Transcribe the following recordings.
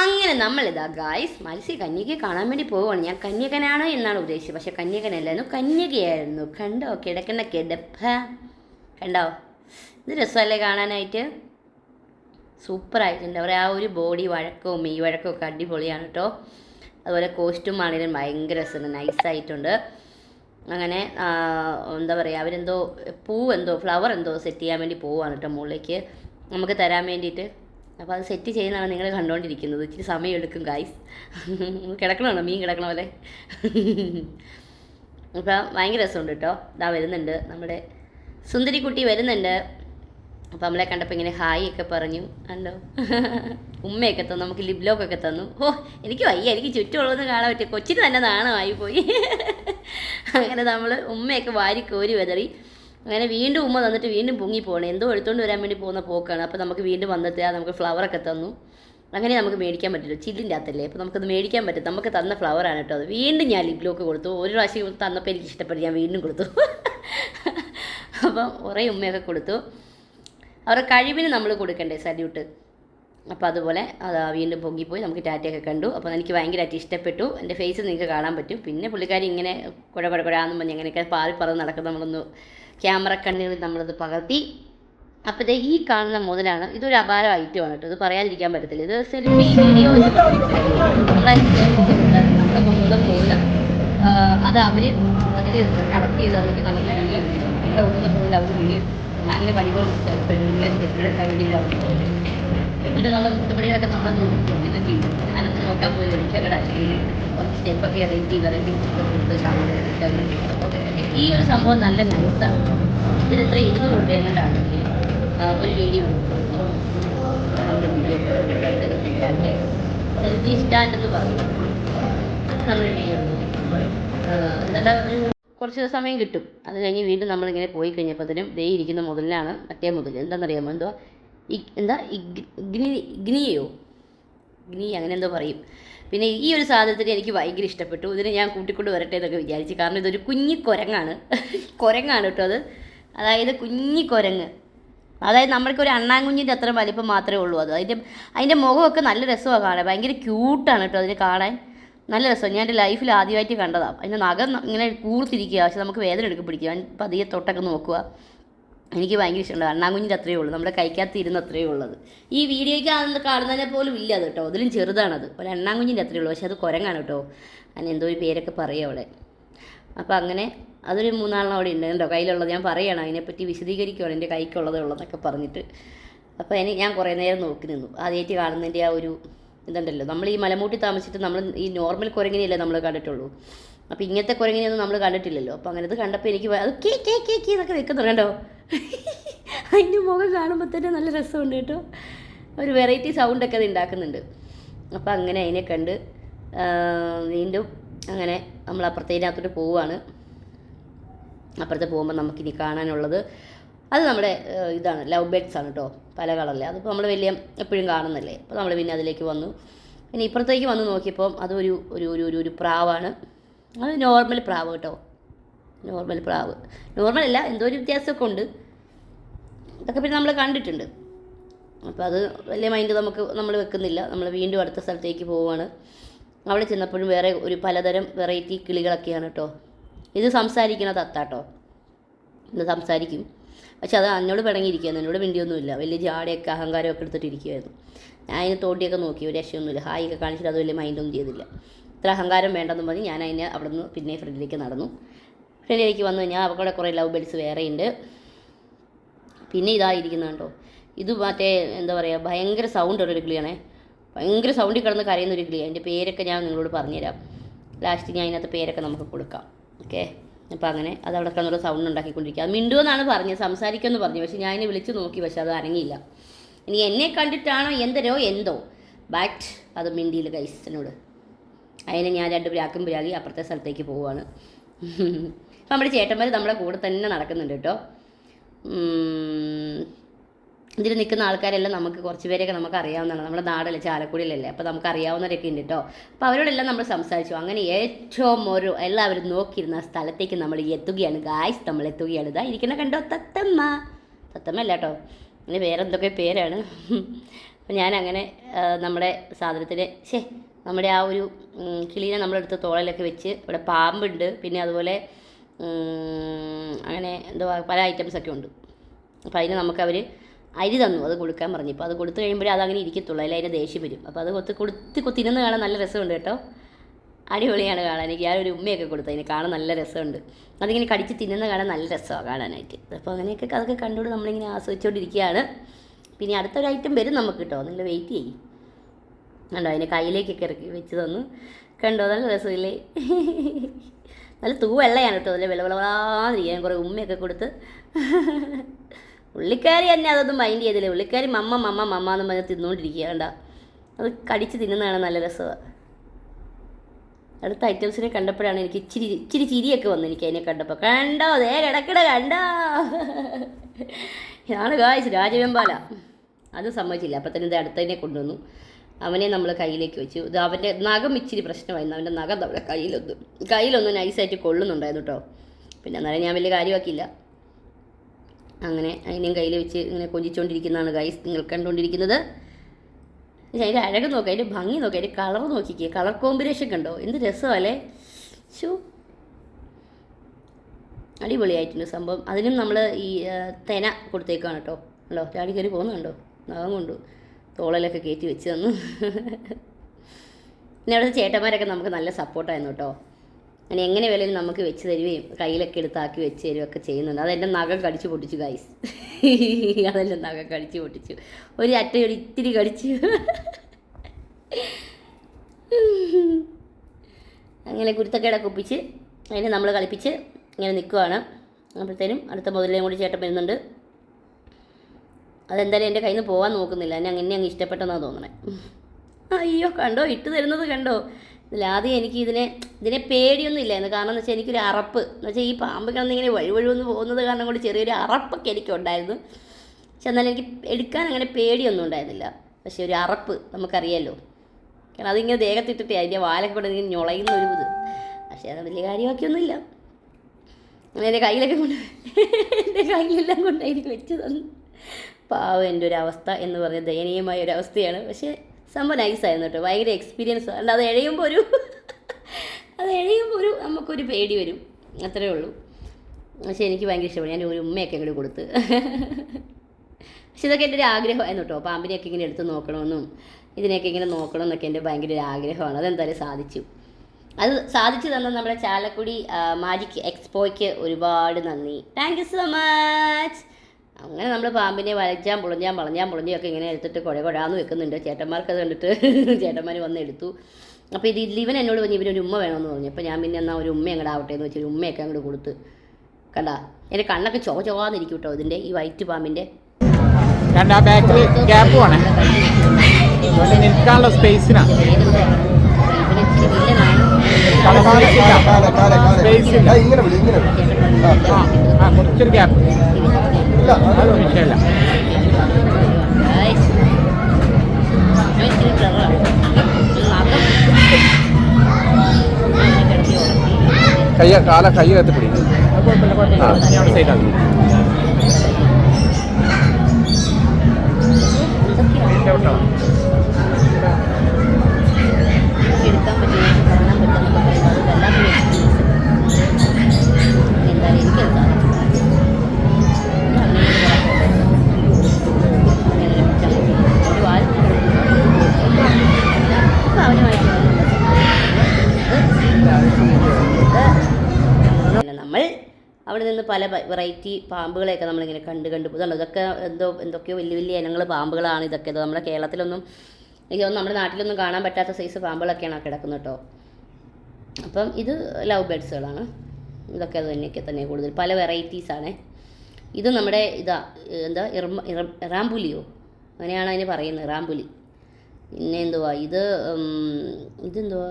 അങ്ങനെ നമ്മളിതാ ഗായ്സ് മത്സ്യ കന്യകയെ കാണാൻ വേണ്ടി പോവുകയാണ് ഞാൻ കന്യകനാണോ എന്നാണ് ഉദ്ദേശിച്ചത്. പക്ഷെ കന്യകനല്ലായിരുന്നു കന്യകയായിരുന്നു. കണ്ടോ? കിടക്കുന്ന കിടപ്പ. കണ്ടോ? ഇത് രസമല്ലേ കാണാനായിട്ട്? സൂപ്പറായിട്ടുണ്ട് അവരെ ആ ഒരു ബോഡി വഴക്കവും മെയ് വഴക്കവും ഒക്കെ അടിപൊളിയാണ് കേട്ടോ അതുപോലെ കോസ്റ്റ്യൂം ആണെങ്കിലും ഭയങ്കര രസമുണ്ട്. നൈസായിട്ടുണ്ട് അങ്ങനെ എന്താ പറയുക അവരെന്തോ പൂ എന്തോ ഫ്ലവർ എന്തോ സെറ്റ് ചെയ്യാൻ വേണ്ടി പോവുകയാണ് കേട്ടോ മുകളിലേക്ക് നമുക്ക് തരാൻ വേണ്ടിയിട്ട്. അപ്പോൾ അത് സെറ്റ് ചെയ്യുന്നതാണ് നിങ്ങൾ കണ്ടുകൊണ്ടിരിക്കുന്നത് ഇച്ചിരി സമയം എടുക്കും ഗായ്സ് കിടക്കണമല്ലോ മീൻ കിടക്കണ പോലെ. അപ്പോൾ ഭയങ്കര രസമുണ്ട് കേട്ടോ ഇതാ വരുന്നുണ്ട് നമ്മുടെ സുന്ദരിക്കുട്ടി വരുന്നുണ്ട്. അപ്പോൾ നമ്മളെ കണ്ടപ്പോൾ ഇങ്ങനെ ഹായ് ഒക്കെ പറഞ്ഞു. കണ്ടോ? ഉമ്മയൊക്കെ തന്നു. നമുക്ക് ലിപ്ലോക്കൊക്കെ തന്നു. ഓ എനിക്ക് വയ്യ. എനിക്ക് ചുറ്റുമുള്ളതൊന്നും കാണാൻ പറ്റിയ കൊച്ചിന് തന്നെ നാണമായി പോയി. അങ്ങനെ നമ്മൾ ഉമ്മയൊക്കെ വാരി കോരി വെതറി. അങ്ങനെ വീണ്ടും ഉമ്മ തന്നിട്ട് വീണ്ടും പൊങ്ങി പോകണം എന്തോ എടുത്തുകൊണ്ട് വരാൻ വേണ്ടി പോകുന്ന പോക്കാണ്. അപ്പോൾ നമുക്ക് വീണ്ടും വന്നിട്ട് നമുക്ക് ഫ്ലവറൊക്കെ തന്നു. അങ്ങനെ നമുക്ക് മേടിക്കാൻ പറ്റില്ല. ചില്ലിന്റെ അകത്തല്ലേ? അപ്പോൾ നമുക്കത് മേടിക്കാൻ പറ്റും. നമുക്ക് തന്ന ഫ്ലവറാണ് കേട്ടോ അത്. വീണ്ടും ഞാൻ ലിബ്ലോക്ക് കൊടുത്തു. ഒരു പ്രാവശ്യം തന്നപ്പോൾ എനിക്ക് ഇഷ്ടപ്പെട്ടു ഞാൻ വീണ്ടും കൊടുത്തു. അപ്പം കുറേ ഉമ്മയൊക്കെ കൊടുത്തു. അവരുടെ കഴിവിന് നമ്മൾ കൊടുക്കണ്ടേ സല്യൂട്ട് അപ്പോൾ അതുപോലെ അത് വീണ്ടും പൊങ്ങിപ്പോയി. നമുക്ക് ടാറ്റയൊക്കെ കണ്ടു. അപ്പോൾ എനിക്ക് ഭയങ്കരമായിട്ട് ഇഷ്ടപ്പെട്ടു. എന്റെ ഫേസ് നിങ്ങൾക്ക് കാണാൻ പറ്റും. പിന്നെ പുള്ളിക്കാരി ഇങ്ങനെ കുഴ കുഴ കുഴാന്നും പറഞ്ഞ് അങ്ങനെയൊക്കെ പാറി പറന്ന് നടക്കുന്ന നമ്മളൊന്ന് ക്യാമറ കണ്ണുകളിൽ നമ്മളത് പകർത്തി. അപ്പോൾ ഈ കാണുന്ന മുതലാണ് ഇതൊരു അപാര ഐറ്റമാണ് കേട്ടോ. ഇത് പറയാതിരിക്കാൻ പറ്റത്തില്ല. ഇത് സെൽഫി വീഡിയോ അത് അവർ നമുക്ക് നല്ല അവർ വീഡിയോ നല്ല പണികൾ എന്നിട്ട് നമ്മൾ കുത്തുപടിയൊക്കെ നമ്മൾ നോക്കും. ഞാനൊന്ന് നോക്കാൻ പോയി സ്റ്റെപ്പൊക്കെ ഇറങ്ങി കൊടുത്ത് ഈ ഒരു സംഭവം നല്ല നൈസാണ് ഇതിന് എത്ര ഇരുന്നൂറ് രൂപ ഒരു വീഡിയോ എന്ന് പറഞ്ഞു കുറച്ച് സമയം കിട്ടും. അത് കഴിഞ്ഞ് വീണ്ടും നമ്മളിങ്ങനെ പോയി കഴിഞ്ഞപ്പോഴത്തേനും ദേ ഇരിക്കുന്ന മുതലിനാണ് മറ്റേ മുതൽ എന്താണെന്നറിയാമോ? എന്തോ എന്താ? ഇഗ്- ഇഗ്നി ഇഗ്നിയോ? ഇഗ്നി അങ്ങനെ എന്തോ പറയും. പിന്നെ ഈ ഒരു സാധനത്തിന് എനിക്ക് ഭയങ്കര ഇഷ്ടപ്പെട്ടു. ഇതിനെ ഞാൻ കൂട്ടിക്കൊണ്ട് വരട്ടെ എന്നൊക്കെ വിചാരിച്ചു. കാരണം ഇതൊരു കുഞ്ഞി കുരങ്ങാണ്. കുരങ്ങാണ് കേട്ടോ അത്. അതായത് കുഞ്ഞി കുരങ്ങ്. അതായത് നമ്മൾക്ക് ഒരു അണ്ണാൻകുഞ്ഞിന്റെ അത്ര വലിപ്പം മാത്രമേ ഉള്ളൂ അത്. അതിന്റെ അതിന്റെ മുഖമൊക്കെ നല്ല രസമാണ് കാണാൻ. ഭയങ്കര ക്യൂട്ടാണ് കേട്ടോ അതിനെ കാണാൻ. നല്ല രസമാണ് ഞാൻ എന്റെ ലൈഫിൽ ആദ്യമായിട്ട് കണ്ടതാണ് അതിന്റെ നഖം ഇങ്ങനെ കൂർത്തിരിക്കുക പക്ഷെ നമുക്ക് വേദന എടുക്കും പിടിക്കുക പതിയെ തൊട്ടൊക്കെ നോക്കുക എനിക്ക് ഭയങ്കര ഇഷ്ടമുണ്ട് വണ്ണാങ്കുഞ്ഞിന്റെ അത്രയേ ഉള്ളൂ. നമ്മുടെ കൈക്കകത്ത് ഇരുന്ന് അത്രയേ ഉള്ളത്. ഈ വീഡിയോയ്ക്ക് ആണെന്ന് കാണുന്നതിനെ പോലും ഇല്ല അത് കേട്ടോ. അതിലും ചെറുതാണത്. ഒരു എണ്ണാങ്കുഞ്ഞിന്റെ അത്രയേ ഉള്ളൂ. പക്ഷേ അത് കുരങ്ങാണ് കേട്ടോ. അതിന് എന്തോ ഒരു പേരൊക്കെ പറയും അവിടെ. അപ്പോൾ അങ്ങനെ അതൊരു മൂന്നാളെണ്ണം അവിടെ ഉണ്ട് കേട്ടോ. കയ്യിലുള്ളത് ഞാൻ പറയുകയാണ് അതിനെപ്പറ്റി വിശദീകരിക്കുകയാണ് എന്റെ കൈക്കുള്ളത് ഉള്ളതെന്നൊക്കെ പറഞ്ഞിട്ട്. അപ്പോൾ എനിക്ക് ഞാൻ കുറേ നേരം നോക്കി നിന്നു. ആദ്യമായിട്ട് കാണുന്നതിന്റെ ആ ഒരു ഇതുണ്ടല്ലോ. നമ്മൾ ഈ മലമൂട്ടി താമസിച്ചിട്ട് നമ്മൾ ഈ നോർമൽ കുരങ്ങിനെയല്ലേ നമ്മൾ കണ്ടിട്ടുള്ളൂ. അപ്പോൾ ഇങ്ങനത്തെ കുരങ്ങിനെയൊന്നും നമ്മൾ കണ്ടിട്ടില്ലല്ലോ. അപ്പോൾ അങ്ങനെ ഇത് കണ്ടപ്പോൾ എനിക്ക് അത് കേ കേ കേ കേ എന്നൊക്കെ വെക്കുന്നുണ്ട് അതിന്റെ മുഖം കാണുമ്പോൾ തന്നെ നല്ല രസമുണ്ട് കേട്ടോ. ഒരു വെറൈറ്റി സൗണ്ടൊക്കെ അത് ഉണ്ടാക്കുന്നുണ്ട് അപ്പോൾ അങ്ങനെ അതിനെ കണ്ട് വീണ്ടും അങ്ങനെ നമ്മൾ അപ്പുറത്തേനകത്തോട്ട് പോവുകയാണ് അപ്പുറത്ത് പോകുമ്പോൾ നമുക്കിനി കാണാനുള്ളത് അത് നമ്മുടെ ഇതാണ് ലവ് ബേഡ്സ് ആണ് കേട്ടോ പല കളറിലെ അതിപ്പോൾ നമ്മൾ വലിയ എപ്പോഴും കാണുന്നില്ലേ? അപ്പോൾ നമ്മൾ പിന്നെ അതിലേക്ക് വന്നു. പിന്നെ ഇപ്പുറത്തേക്ക് വന്ന് നോക്കിയപ്പോൾ അതൊരു ഒരു ഒരു ഒരു പ്രാവാണ്. അത് നോർമൽ പ്രാവ് കേട്ടോ. നോർമൽ പ്രാവ് നോർമൽ അല്ല എന്തോ ഒരു വ്യത്യാസമൊക്കെ ഉണ്ട്. ഇതൊക്കെ പിന്നെ നമ്മൾ കണ്ടിട്ടുണ്ട്. അപ്പോൾ അത് വലിയ മൈൻഡ് നമുക്ക് നമ്മൾ വെക്കുന്നില്ല. നമ്മൾ വീണ്ടും അടുത്ത സ്ഥലത്തേക്ക് പോവുകയാണ് അവിടെ ചെന്നപ്പോഴും വേറെ ഒരു പലതരം വെറൈറ്റി കിളികളൊക്കെയാണ് കേട്ടോ ഇത് സംസാരിക്കണ തത്താട്ടോ ഇത് സംസാരിക്കും. പക്ഷെ അത് എന്നോട് പിണങ്ങിയിരിക്കുകയാണ് എന്നോട് മിണ്ടിയൊന്നുമില്ല. വലിയ ജാടയൊക്കെ അഹങ്കാരമൊക്കെ എടുത്തിട്ടിരിക്കുമായിരുന്നു ഞാൻ അതിന് തോട്ടിയൊക്കെ നോക്കി. ഒരു രക്ഷയൊന്നുമില്ല. ഹായ് ഒക്കെ കാണിച്ചിട്ട് അത് വലിയ മൈൻഡൊന്നും ചെയ്തില്ല. ഇത്ര അഹങ്കാരം വേണ്ടെന്ന് പറഞ്ഞ് ഞാൻ അതിനെ അവിടെ നിന്ന് പിന്നെ ഫ്രണ്ടിലേക്ക് നടന്നു. ഫ്രണ്ടിലേക്ക് വന്നു കഴിഞ്ഞാൽ അവിടെ കുറേ ലവ് ബേഡ്സ് വേറെയുണ്ട്. പിന്നെ ഇതായിരിക്കുന്ന കേട്ടോ ഇത് മറ്റേ എന്താ പറയുക ഭയങ്കര സൗണ്ട് ഒരു കിളിയാണേ. ഭയങ്കര സൗണ്ടിൽ കിടന്ന് കരയുന്ന ഒരു കിളിയാണ് എന്റെ പേരൊക്കെ ഞാൻ നിങ്ങളോട് പറഞ്ഞുതരാം. ലാസ്റ്റ് ഞാൻ അതിനകത്ത് പേരൊക്കെ നമുക്ക് കൊടുക്കാം. ഓക്കെ അപ്പോൾ അങ്ങനെ അത് അവിടെ കിടന്നുള്ള സൗണ്ട് ഉണ്ടാക്കിക്കൊണ്ടിരിക്കുക. അത് മിണ്ടുവെന്നാണ് പറഞ്ഞത്. സംസാരിക്കുമെന്ന് പറഞ്ഞു. പക്ഷേ ഞാൻ അതിനെ വിളിച്ച് നോക്കി. പക്ഷെ അത് അനങ്ങിയില്ല. ഇനി എന്നെ കണ്ടിട്ടാണോ എന്തരോ എന്തോ. ബട്ട് അത് മിണ്ടിയില്ല ഗൈസിനോട് അതിനെ ഞാൻ രണ്ട് പ്രാക്കും പ്രാകി അപ്പുറത്തെ സ്ഥലത്തേക്ക് പോവുകയാണ്. നമ്മുടെ ചേട്ടന്മാർ നമ്മുടെ കൂടെ തന്നെ നടക്കുന്നുണ്ട് കേട്ടോ. ഇതിൽ നിൽക്കുന്ന ആൾക്കാരെല്ലാം നമുക്ക് കുറച്ച് പേരെയൊക്കെ നമുക്ക് അറിയാവുന്നതാണ്. നമ്മുടെ നാടല്ലേ ചാലക്കുടിയിലല്ലേ. അപ്പോൾ നമുക്ക് അറിയാവുന്നവരൊക്കെ ഉണ്ട് കേട്ടോ. അപ്പോൾ അവരോടെല്ലാം നമ്മൾ സംസാരിച്ചു. അങ്ങനെ ഏറ്റവും ഒരു എല്ലാവരും നോക്കിയിരുന്ന സ്ഥലത്തേക്ക് നമ്മൾ എത്തുകയാണ്. ഗായ്സ് നമ്മൾ എത്തുകയാണ്. ഇതാ ഇരിക്കുന്ന കണ്ടോ? തത്തമ്മ. തത്തമ്മ അല്ല കേട്ടോ. അങ്ങനെ വേറെ എന്തൊക്കെ പേരാണ്? അപ്പം ഞാനങ്ങനെ നമ്മുടെ സാധനത്തിന് ശേ നമ്മുടെ ആ ഒരു കിളീനെ നമ്മളെടുത്ത് തോളയിലൊക്കെ വെച്ച് ഇവിടെ പാമ്പുണ്ട്. പിന്നെ അതുപോലെ അങ്ങനെ എന്തുവാ പല ഐറ്റംസൊക്കെ ഉണ്ട്. അപ്പോൾ അതിന് നമുക്കവർ അരി തന്നു. അത് കൊടുക്കാൻ പറഞ്ഞു. അപ്പോൾ അത് കൊടുത്തു കഴിയുമ്പോഴേ അതങ്ങനെ ഇരിക്കത്തുള്ളൂ. അതിൽ അതിന്റെ ദേഷ്യം വരും. അപ്പോൾ അത് കൊത്തി കൊടുത്ത് കൊത്തിരുന്ന് കാണാൻ നല്ല രസമുണ്ട് കേട്ടോ. അടിപൊളിയാണ് കാണാൻ. എനിക്ക് ഞാനൊരു ഉമ്മയൊക്കെ കൊടുത്തു അതിന് കാണാൻ നല്ല രസമുണ്ട്. അതിങ്ങനെ കടിച്ച് തിന്നുന്ന കാണാൻ നല്ല രസമാണ് കാണാനായിട്ട്. അപ്പോൾ അങ്ങനെയൊക്കെ അതൊക്കെ കണ്ടുകൊണ്ട് നമ്മളിങ്ങനെ ആസ്വദിച്ചുകൊണ്ടിരിക്കുകയാണ് പിന്നെ അടുത്തൊരു ഐറ്റം വരും നമുക്ക് കേട്ടോ. നിങ്ങൾ വെയിറ്റ് ചെയ്യും. കണ്ടോ അതിന്റെ കയ്യിലേക്കൊക്കെ ഇറക്കി വെച്ച് തന്നു. കണ്ടോ നല്ല രസമില്ലേ? നല്ല തൂ വെള്ളയാണ് കേട്ടോ അതിൽ വിളവിളവാതിരിക്കാൻ കുറേ ഉമ്മയൊക്കെ കൊടുത്ത്. പുള്ളിക്കാരി തന്നെ അതൊന്നും മൈൻഡ് ചെയ്തില്ല. പുള്ളിക്കാരി മമ്മ മമ്മ മമ്മ എന്ന് പറഞ്ഞ് തിന്നുകൊണ്ടിരിക്കുക കണ്ട? അത് കടിച്ച് തിന്നുന്നതാണ് നല്ല രസമാണ് അടുത്ത ഐറ്റംസിനെ കണ്ടപ്പോഴാണ് എനിക്ക് ഇച്ചിരി ഇച്ചിരി ചിരിയൊക്കെ വന്നു എനിക്ക് അതിനെ കണ്ടപ്പോൾ. കണ്ടോ ദേ കിടക്കട കണ്ടോ? ഇതാണ് കാശ് രാജവെമ്പാല. അത് സമ്മതിച്ചില്ല. അപ്പം തന്നെ ഇത് അടുത്തതിനെ കൊണ്ടുവന്നു. അവനെ നമ്മൾ കയ്യിലേക്ക് വെച്ചു. ഇത് അവന്റെ നഖം ഇച്ചിരി പ്രശ്നമായിരുന്നു അവന്റെ നഖം നമ്മുടെ കയ്യിലൊന്നും കയ്യിലൊന്നും നൈസായിട്ട് കൊള്ളുന്നുണ്ടായിരുന്നു കേട്ടോ. പിന്നെ എന്നാലും ഞാൻ വലിയ കാര്യമാക്കിയില്ല. അങ്ങനെ അതിനെയും കയ്യിൽ വെച്ച് ഇങ്ങനെ കൊഞ്ചിച്ചുകൊണ്ടിരിക്കുന്നതാണ് ഗൈസ് നിങ്ങൾ കണ്ടുകൊണ്ടിരിക്കുന്നത് പക്ഷേ അതിന്റെ അഴക് നോക്കുക അതിന്റെ ഭംഗി നോക്കുക അതിന്റെ കളർ നോക്കിക്കേ. കളർ കോമ്പിനേഷൻ കണ്ടോ? എന്ത് രസമല്ലേ? ഷൂ അടിപൊളിയായിട്ടുണ്ട് സംഭവം. അതിനും നമ്മൾ ഈ തെന കൊടുത്തേക്കാണ് കേട്ടോ. അല്ലോ ചാടി കയറി പോകുന്നുണ്ടോ നഖം കൊണ്ടു. തോളലൊക്കെ കയറ്റി വെച്ച് തന്നു. പിന്നെ അവിടുത്തെ ചേട്ടന്മാരൊക്കെ നമുക്ക് നല്ല സപ്പോർട്ടായിരുന്നു കേട്ടോ. അങ്ങനെ എങ്ങനെ വേണേലും നമുക്ക് വെച്ച് തരുകയും കയ്യിലൊക്കെ എടുത്താക്കി വെച്ച് തരുകയും ഒക്കെ ചെയ്യുന്നുണ്ട് അതെന്റെ നഖം കടിച്ചു പൊട്ടിച്ചു ഗൈസ് അതെന്റെ നഖം കടിച്ചു പൊട്ടിച്ചു. ഒരു അറ്റ ഒരു ഇത്തിരി കടിച്ചു. അങ്ങനെ കുരുത്തക്കേടെ കുപ്പിച്ച് അതിനെ നമ്മൾ കളിപ്പിച്ച് ഇങ്ങനെ നിൽക്കുവാണ് അപ്പോഴത്തേനും അടുത്ത മുതലേയും കൂടി ചേട്ടൻ വരുന്നുണ്ട്. അതെന്തായാലും എന്റെ കയ്യിൽ നിന്ന് പോകാൻ നോക്കുന്നില്ല. എന്നെ അങ്ങനെ അങ്ങ് ഇഷ്ടപ്പെട്ടെന്നാണ് തോന്നണേ. അയ്യോ കണ്ടോ? ഇട്ട് തരുന്നത് കണ്ടോ? ഇതിലാദ്യം എനിക്ക് ഇതിനെ ഇതിനെ പേടിയൊന്നും ഇല്ലായിരുന്നു. കാരണം എന്ന് വെച്ചാൽ എനിക്കൊരു അറപ്പ്. എന്ന് വെച്ചാൽ ഈ പാമ്പ് കിടന്നിങ്ങനെ വഴുവഴുവെന്ന് പോകുന്നത് കാരണം കൊണ്ട് ചെറിയൊരു അറപ്പൊക്കെ എനിക്കുണ്ടായിരുന്നു. പക്ഷെ എന്നാലും എനിക്ക് എടുക്കാൻ അങ്ങനെ പേടിയൊന്നും ഉണ്ടായിരുന്നില്ല. പക്ഷെ ഒരു അറപ്പ് നമുക്കറിയാമല്ലോ കാരണം അതിങ്ങനെ ദേഹത്തിട്ടിട്ട് അതിന്റെ വാലൊക്കെ കൊണ്ട് ഇങ്ങനെ ഞൊളയുന്ന ഒരു ഇത്. പക്ഷേ അത് വലിയ കാര്യമാക്കിയൊന്നുമില്ല. അങ്ങനെ എന്റെ കയ്യിലൊക്കെ കൊണ്ട് എന്റെ കയ്യിലെല്ലാം കൊണ്ടായിരിക്കും വെച്ച് തന്നു. പാവം എന്റെ ഒരു അവസ്ഥ എന്ന് പറഞ്ഞ ദയനീയമായ ഒരു അവസ്ഥയാണ്. പക്ഷേ സംഭവം നൈസായിരുന്നു കേട്ടോ. ഭയങ്കര എക്സ്പീരിയൻസ് അല്ല അത് എഴയുമ്പോൾ ഒരു അത് എഴയുമ്പോൾ ഒരു നമുക്കൊരു പേടി വരും. അത്രേ ഉള്ളൂ. പക്ഷേ എനിക്ക് ഭയങ്കര ഇഷ്ടപ്പെട്ടു. ഞാൻ ഒരു ഉമ്മയൊക്കെ ഇങ്ങോട്ട് കൊടുത്ത്. പക്ഷെ ഇതൊക്കെ എന്റെ ഒരു ആഗ്രഹമായിരുന്നു കേട്ടോ. പാമ്പിനെയൊക്കെ ഇങ്ങനെ എടുത്ത് നോക്കണമെന്നും ഇതിനെയൊക്കെ ഇങ്ങനെ നോക്കണം എന്നൊക്കെ എന്റെ ഭയങ്കര ഒരു ആഗ്രഹമാണ്. അതെന്തായാലും സാധിച്ചു. അത് സാധിച്ചു തന്ന നമ്മുടെ ചാലക്കുടി മാജിക് എക്സ്പോയ്ക്ക് ഒരുപാട് നന്ദി. താങ്ക് യു സോ മച്ച് അങ്ങനെ നമ്മൾ പാമ്പിനെ വലച്ചാൻ പുളഞ്ഞാൻ വളഞ്ഞാൻ പുളഞ്ഞൊക്കെ ഇങ്ങനെ എടുത്തിട്ട് കുഴ കുഴാന്ന് വെക്കുന്നുണ്ട്. ചേട്ടന്മാർക്ക് അത് കണ്ടിട്ട് ചേട്ടന്മാർ വന്ന് എടുത്തു. അപ്പോൾ ഇത് ഇതിൽ ഇവൻ എന്നോട് പറഞ്ഞു ഇവരൊരു ഉമ്മ വേണമെന്ന് പറഞ്ഞു. അപ്പോൾ ഞാൻ പിന്നെ എന്നാൽ ഒരു ഉമ്മ അങ്ങോട്ട് ആവട്ടെ എന്ന് വെച്ചൊരു ഉമ്മയൊക്കെ അങ്ങോട്ട് കൊടുത്ത്. കണ്ടാ? എന്റെ കണ്ണൊക്കെ ചോ ചോവാന്നിരിക്കും കേട്ടോ ഇതിന്റെ ഈ വൈറ്റ് പാമ്പിന്റെ നിൽക്കാനുള്ള സ്പേസിനാണ്. സ്പേസ് ഇങ്ങനെ ഇങ്ങനെ ആ, ആ ആ കുറച്ചൊരു ഗ്യാപ്പ് കയ്യ കാല കൈ കത്തിപ്പിടി അവിടെ വെറൈറ്റി പാമ്പുകളെയൊക്കെ നമ്മളിങ്ങനെ കണ്ട് കണ്ട് പോകുന്നുണ്ട് ഇതൊക്കെ എന്തോ എന്തൊക്കെയോ വലിയ വലിയ ഇനങ്ങൾ പാമ്പുകളാണ് ഇതൊക്കെ. ഇത് നമ്മുടെ കേരളത്തിലൊന്നും എനിക്ക് നമ്മുടെ നാട്ടിലൊന്നും കാണാൻ പറ്റാത്ത സൈസ് പാമ്പുകളൊക്കെയാണ് കിടക്കുന്നത് കേട്ടോ. അപ്പം ഇത് ലവ് ബേഡ്സുകളാണ് ഇതൊക്കെ അത് തന്നെയൊക്കെ തന്നെ കൂടുതൽ. പല വെറൈറ്റീസാണ് ഇത് നമ്മുടെ ഇതാ എന്താ ഇറം ഇറം ഇറാമ്പുലിയോ? അങ്ങനെയാണ് അതിന് പറയുന്നത് ഇറാമ്പുലി. പിന്നെ എന്തുവാ? ഇത് ഇതെന്തുവാ?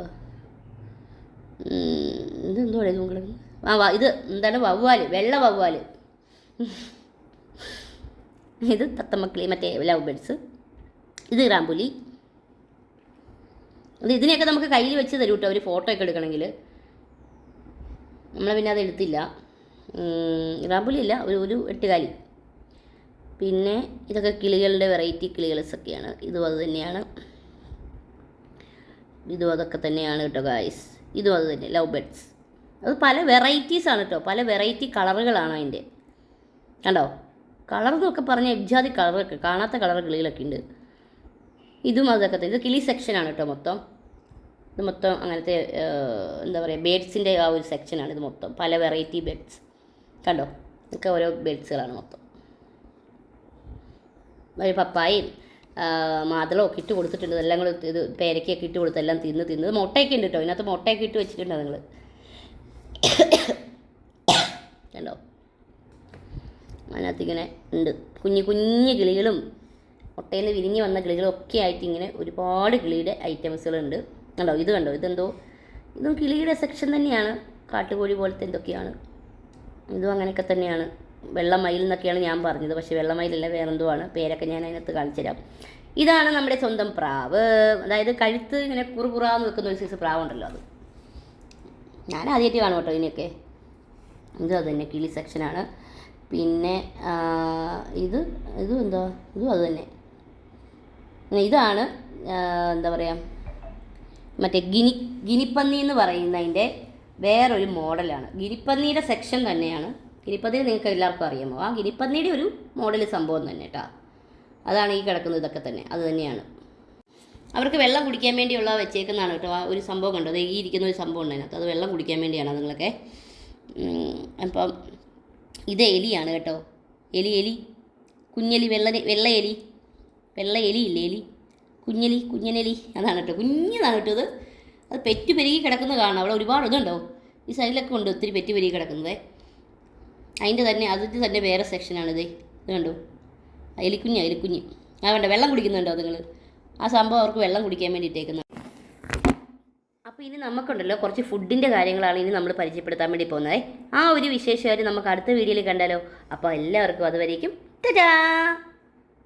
ഇതെന്തുവാ ഇത് നിങ്ങൾ ഇത് എന്താണ് വവ്വാൽ വെള്ള വവ്വാൽ. ഇത് തത്തമക്കിളി മറ്റേ ലവ് ബേഡ്സ് ഇത് ഇറാമ്പുലി അത് ഇതിനെയൊക്കെ നമുക്ക് കയ്യിൽ വെച്ച് തരും കേട്ടോ അവർ ഫോട്ടോ ഒക്കെ എടുക്കണമെങ്കിൽ നമ്മൾ പിന്നെ അത് എടുത്തില്ല. ഗ്രാമ്പുലി ഇല്ല ഒരു ഒരു എട്ടുകാലി. പിന്നെ ഇതൊക്കെ കിളികളുടെ വെറൈറ്റി കിളികൾസൊക്കെയാണ് ഇതും അത് തന്നെയാണ്. ഇതും അതൊക്കെ തന്നെയാണ് കേട്ടോ ഗായ്സ് ഇതും അത് തന്നെ ലവ് ബേഡ്സ് അത് പല വെറൈറ്റീസ് ആണ് കേട്ടോ പല വെറൈറ്റി കളറുകളാണ് അതിന്റെ. കണ്ടോ? കളർ പറഞ്ഞ ഇജാതി കളറൊക്കെ കാണാത്ത കളർ കിളികളൊക്കെ ഉണ്ട്. ഇതും അതൊക്കെ ഇത് കിളി സെക്ഷനാണ് കേട്ടോ മൊത്തം. ഇത് മൊത്തം അങ്ങനത്തെ എന്താ പറയുക ബേഡ്സിന്റെ ആ ഒരു സെക്ഷനാണ് ഇത് മൊത്തം. പല വെറൈറ്റി ബേഡ്സ് കണ്ടോ? ഇതൊക്കെ ഓരോ ബേഡ്സുകളാണ് മൊത്തം. ഒരു പപ്പായയും മാതളവും ഒക്കെ ഇട്ട് കൊടുത്തിട്ടുണ്ട്. എല്ലാം കൂടെ ഇത് പേരയ്ക്കൊക്കെ ഇട്ട് കൊടുത്ത് എല്ലാം തിന്ന് തിന്ന്. മുട്ടയൊക്കെ ഉണ്ട് കേട്ടോ ഇതിനകത്ത് മുട്ടയൊക്കെ ഇട്ട് വെച്ചിട്ടുണ്ടോ നിങ്ങൾ കണ്ടോ? അതിനകത്തിങ്ങനെ ഉണ്ട്. കുഞ്ഞു കുഞ്ഞു കിളികളും മുട്ടയിൽ നിന്ന് വിരിഞ്ഞ് വന്ന കിളികളും ഒക്കെ ആയിട്ട് ഇങ്ങനെ ഒരുപാട് കിളിയുടെ ഐറ്റംസുകളുണ്ട്. കണ്ടോ? ഇത് കണ്ടോ? ഇതെന്തോ? ഇതും കിളിയുടെ സെക്ഷൻ തന്നെയാണ്. കാട്ടുകോഴി പോലത്തെ എന്തൊക്കെയാണ്? ഇതും അങ്ങനെയൊക്കെ തന്നെയാണ്. വെള്ളമയിൽ എന്നൊക്കെയാണ് ഞാൻ പറഞ്ഞത്. പക്ഷേ വെള്ളമയിലല്ല വേറെന്തോ ആണ് പേരൊക്കെ ഞാൻ അതിനകത്ത് കാണിച്ചു തരാം. ഇതാണ് നമ്മുടെ സ്വന്തം പ്രാവ്. അതായത് കഴുത്ത് ഇങ്ങനെ കുറുകുറാന്ന് വെക്കുന്ന ഒരു സൈസ് പ്രാവുണ്ടല്ലോ അത്. ഞാൻ ആദ്യമായിട്ട് കാണും കേട്ടോ ഇതിനെയൊക്കെ. ഇത് അത് തന്നെ കിളി സെക്ഷനാണ്. പിന്നെ ഇത് ഇതും എന്താ? ഇതും അത് തന്നെ. ഇതാണ് എന്താ പറയുക മറ്റേ ഗിനി ഗിനിപ്പന്നി എന്ന് പറയുന്നതിന്റെ വേറൊരു മോഡലാണ്. ഗിനിപ്പന്നിയുടെ സെക്ഷൻ തന്നെയാണ്. ഗിനിപ്പന്നി നിങ്ങൾക്ക് എല്ലാവർക്കും അറിയാമോ? ആ ഗിനിപ്പന്നിയുടെ ഒരു മോഡൽ സംഭവം തന്നെ കേട്ടോ. അതാണ് ഈ കിടക്കുന്ന ഇതൊക്കെ തന്നെ. അത് തന്നെയാണ്. അവർക്ക് വെള്ളം കുടിക്കാൻ വേണ്ടിയുള്ള വെച്ചേക്കുന്നതാണ് കേട്ടോ. ആ ഒരു സംഭവം കണ്ടോ. ദേ ഈ ഇരിക്കുന്ന ഒരു സംഭവം ഉണ്ട് അതിനകത്ത്. അത് വെള്ളം കുടിക്കാൻ വേണ്ടിയാണ് അതുങ്ങളൊക്കെ. അപ്പം ഇത് എലിയാണ് കേട്ടോ. എലി എലി. കുഞ്ഞെലി വെള്ള വെള്ള എലി. വെള്ള എലി ഇല്ലേ എലി? കുഞ്ഞെലി കുഞ്ഞനെലി. അതാണ് കേട്ടോ. കുഞ്ഞതാണ് കേട്ടോ ഇത്. അത് പെറ്റ് പെരുകി കിടക്കുന്നത് കാണാം അവിടെ ഒരുപാട് ഇതുണ്ടോ? ഈ സൈഡിലൊക്കെ ഉണ്ട് ഒത്തിരി പെറ്റ് പെരുകി കിടക്കുന്നത്. അതിന്റെ തന്നെ അതിന്റെ തന്നെ വേറെ സെക്ഷനാണിത് ഇത്. കണ്ടോ? എലിക്കുഞ്ഞ് എലിക്കുഞ്ഞ്. ആ വേണ്ട. വെള്ളം കുടിക്കുന്നുണ്ടോ നിങ്ങൾ ആ സംഭവം അവർക്ക് വെള്ളം കുടിക്കാൻ വേണ്ടിയിട്ടേക്കുന്നത്. അപ്പോൾ ഇനി നമുക്കുണ്ടല്ലോ കുറച്ച് ഫുഡിന്റെ കാര്യങ്ങളാണ് ഇനി നമ്മൾ പരിചയപ്പെടുത്താൻ വേണ്ടി പോകുന്നത്. ആ ഒരു വിശേഷമായിട്ട് നമുക്ക് അടുത്ത വീഡിയോയിൽ കണ്ടാലോ. അപ്പോൾ എല്ലാവർക്കും അതുവരേക്കും. ടാ